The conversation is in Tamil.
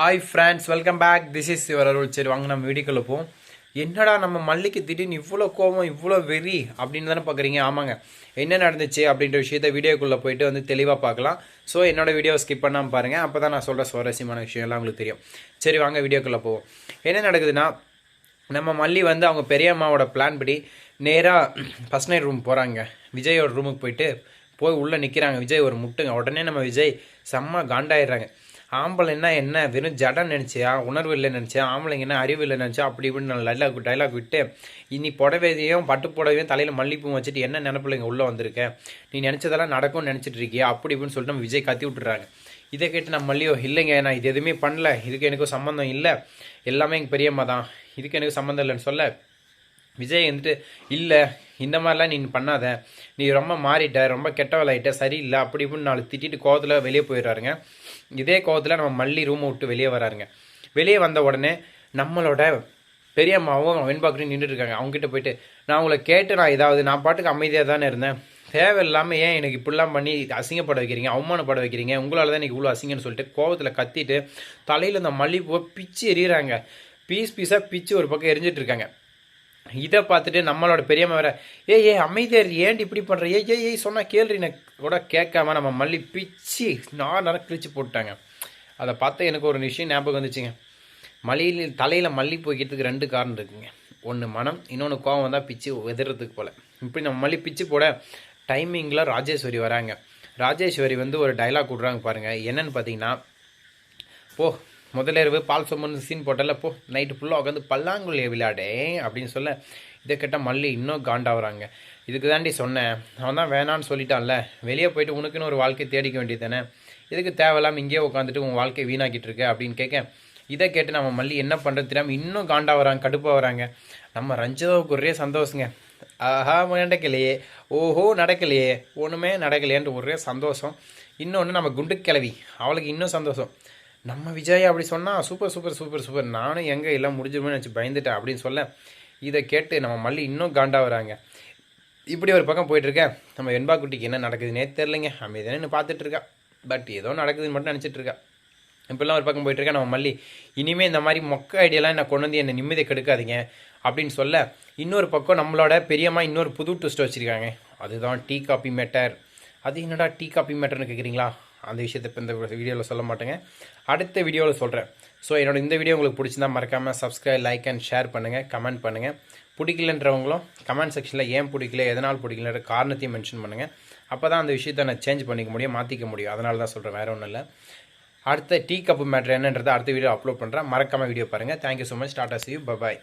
Hi friends welcome back this is your Arul சரி வாங்க நம்ம வீடியோக்குள்ள போவோம். என்னடா நம்ம மல்லிக்கு திடீர்னு இவ்வளோ கோபம் இவ்வளோ வெறி அப்படின்னு தானே பார்க்குறீங்க ஆமாங்க. என்ன நடந்துச்சு அப்படின்ற விஷயத்த வீடியோக்குள்ளே போயிட்டு வந்து தெளிவாக பார்க்கலாம். ஸோ என்னோடய வீடியோ ஸ்கிப் பண்ணாமல் பாருங்கள் அப்போ தான் நான் சொல்கிற சுவாரஸ்யமான விஷயம்லாம் உங்களுக்கு தெரியும். சரி வாங்க வீடியோக்குள்ளே போவோம். என்ன நடக்குதுன்னா நம்ம மல்லி வந்து அவங்க பெரியம்மாவோட பிளான் படி நேராக ஃபஸ்ட் நைட் ரூம் போகிறாங்க விஜயோட ரூமுக்கு போயிட்டு போய் உள்ளே நிற்கிறாங்க விஜய் ஒரு முட்டுங்க. உடனே நம்ம விஜய் செம்ம காண்டாயிடுறாங்க. ஆம்பளைன்னா என்ன? வெறும் ஜடம் நினச்சியா? உணர்வு இல்லை நினச்சியா? ஆம்பளைங்கன்னா அறிவு இல்லை நினச்சா அப்படி இப்படின்னு நான் டைலாக் டைலாக் விட்டு இனி புடவையும் பட்டு புடவையும் தலையில் மல்லிப்பூ வச்சுட்டு என்ன நினப்பில் இங்கே உள்ளே வந்திருக்கேன் நீ நினச்சதெல்லாம் நடக்கும்னு நினச்சிட்டு இருக்கியா? அப்படி இப்படின்னு சொல்லிட்டு நம்ம விஜய் கத்தி விட்டுறாங்க. இதை கேட்டு நான் மல்லியோ இல்லைங்க நான் இது எதுவுமே பண்ணல. இதுக்கு எனக்கும் சம்மந்தம் இல்லை. எல்லாமே எங்கள் பெரியம்மா தான். இதுக்கு எனக்கு சம்மந்தம் இல்லைன்னு சொல்ல. விஜய் வந்துட்டு இல்லை இந்த மாதிரிலாம் நீ பண்ணாத. நீ ரொம்ப மாறிட்ட ரொம்ப கெட்டவளாயிட்ட சரியில்லை அப்படி இப்படின்னு நாலு திட்டிட்டு கோவத்தில் வெளியே போயிடுறாருங்க. இதே கோவத்தில் நம்ம மல்லி ரூமை விட்டு வெளியே வராருங்க. வெளியே வந்த உடனே நம்மளோட பெரியம்மாவும் வெண்பாக்கரையும் நின்றுட்டு இருக்காங்க. அவங்ககிட்ட போயிட்டு நான் உங்களை கேட்டு நான் ஏதாவது நான் பாட்டுக்கு அமைதியாக தானே இருந்தேன். தேவையில்லாமல் ஏன் எனக்கு இப்படிலாம் பண்ணி அசிங்கப்பட வைக்கிறீங்க? அவமானப்பட வைக்கிறீங்க? உங்களால் தான் எனக்கு இவ்வளோ அசிங்கன்னு சொல்லிட்டு கோவத்தில் கத்திட்டு தலையில் இந்த மல்லிப்பூவை பிச்சு எறிகிறாங்க பீஸ் பீஸாக பிச்சு ஒரு பக்கம் எரிஞ்சிட்ருக்காங்க இதை பார்த்துட்டு நம்மளோட பெரியம்மா வேற ஏ ஏ அமைதியார் ஏன்டி இப்படி பண்ணுற ஏ ஏ ஏய் சொன்னால் கேள்வி கூட கேட்காம நம்ம மல்லி பிச்சு நான் நேரம் கிழிச்சு போட்டாங்க அதை பார்த்து எனக்கு ஒரு விஷயம் ஞாபகம் வந்துச்சுங்க. மலையில் தலையில் மல்லி போய்க்கிறதுக்கு ரெண்டு காரணம் இருக்குங்க. ஒன்று மனம் இன்னொன்று கோவம் வந்தால் பிச்சு எதிர்றதுக்கு போல். இப்படி நம்ம மல்லி பிச்சு போட டைமிங்கில் ராஜேஸ்வரி வராங்க. ராஜேஸ்வரி வந்து ஒரு டைலாக் விட்றாங்க பாருங்கள் என்னன்னு பார்த்தீங்கன்னா போ முதல்ல இரவு பால் சொம்மன்னு சீன் போட்டல போ நைட்டு ஃபுல்லாக உட்காந்து பல்லாங்குழி விளையாடே அப்படின்னு சொல்ல இதை கேட்டால் மல்லி இன்னும் காண்டாகிறாங்க இதுக்கு தாண்டி சொன்னேன் அவன் தான் வேணான்னு சொல்லிட்டான்ல வெளியே போயிட்டு உனக்குன்னு ஒரு வாழ்க்கை தேடிக்க வேண்டியது தானே இதுக்கு தேவையில்லாமல் இங்கேயே உட்காந்துட்டு உன் வாழ்க்கையை வீணாக்கிட்டு இருக்க அப்படின்னு கேட்க இதை கேட்டு நம்ம மல்லி என்ன பண்ணுறது தெரியாமல் இன்னும் காண்டா வராங்க கடுப்பாக வராங்க. நம்ம ரஞ்சிதாவுக்கு ஒரே சந்தோஷங்க. ஆஹா நடக்கலையே ஓஹோ நடக்கலையே ஒன்றுமே நடக்கலையேன்ற ஒரே சந்தோஷம். இன்னொன்று நம்ம குண்டு கிளவி அவளுக்கு இன்னும் சந்தோஷம். நம்ம விஜய் அப்படி சொன்னால் சூப்பர் சூப்பர் சூப்பர் சூப்பர் நானும் எங்கே எல்லாம் முடிஞ்சிருமேன்னு நினச்சி பயந்துட்டேன் அப்படின்னு சொல்ல இதை கேட்டு நம்ம மல்லி இன்னும் காண்டாக வராங்க. இப்படி ஒரு பக்கம் போயிட்டுருக்கேன் நம்ம வெண்பா குட்டிக்கு என்ன நடக்குதுன்னே தெரிலங்க அமைதியானு பார்த்துட்ருக்கா பட் ஏதோ நடக்குதுன்னு மட்டும் நினச்சிட்டு இப்படிலாம் ஒரு பக்கம் போயிட்டுருக்கேன் நம்ம மல்லி இனிமேல் இந்த மாதிரி மொக்க ஐடியாலாம் என்ன கொண்டு வந்து என்னை நிம்மதியை கெடுக்காதீங்க அப்படின்னு சொல்ல இன்னொரு பக்கம் நம்மளோட பெரியம்மா இன்னொரு புது ட்விஸ்ட் வச்சுருக்காங்க. அதுதான் டீ காப்பி மேட்டர். அது என்னடா டீ காப்பி மேட்டர்னு கேட்குறீங்களா அந்த விஷயத்தை இப்போ இந்த வீடியோவில் சொல்ல மாட்டேங்க. அடுத்த வீடியோவில் சொல்கிறேன் ஸோ என்னோட இந்த வீடியோ உங்களுக்கு பிடிச்சிருந்தா மறக்காமல் சப்ஸ்கிரைப் லைக் அண்ட் ஷேர் பண்ணுங்கள் கமெண்ட் பண்ணுங்கள் பிடிக்கலன்றவங்களும் கமெண்ட் செக்ஷனில் ஏன் பிடிக்கல எதனால் பிடிக்கலன்ற காரணத்தையும் மென்ஷன் பண்ணுங்கள் அப்போ தான் அந்த விஷயத்தை நான் சேஞ்ச் பண்ணிக்க முடியும் மாற்றிக்க முடியும். அதனால தான் சொல்கிறேன் வேறு ஒன்றும் இல்லை. அடுத்த டீ கப்பு மேட்ரு என்னன்றதை அடுத்த வீடியோ அப்லோட் பண்ணுறேன் மறக்காமல் வீடியோ பாருங்கள் thank you so much tata see you bye bye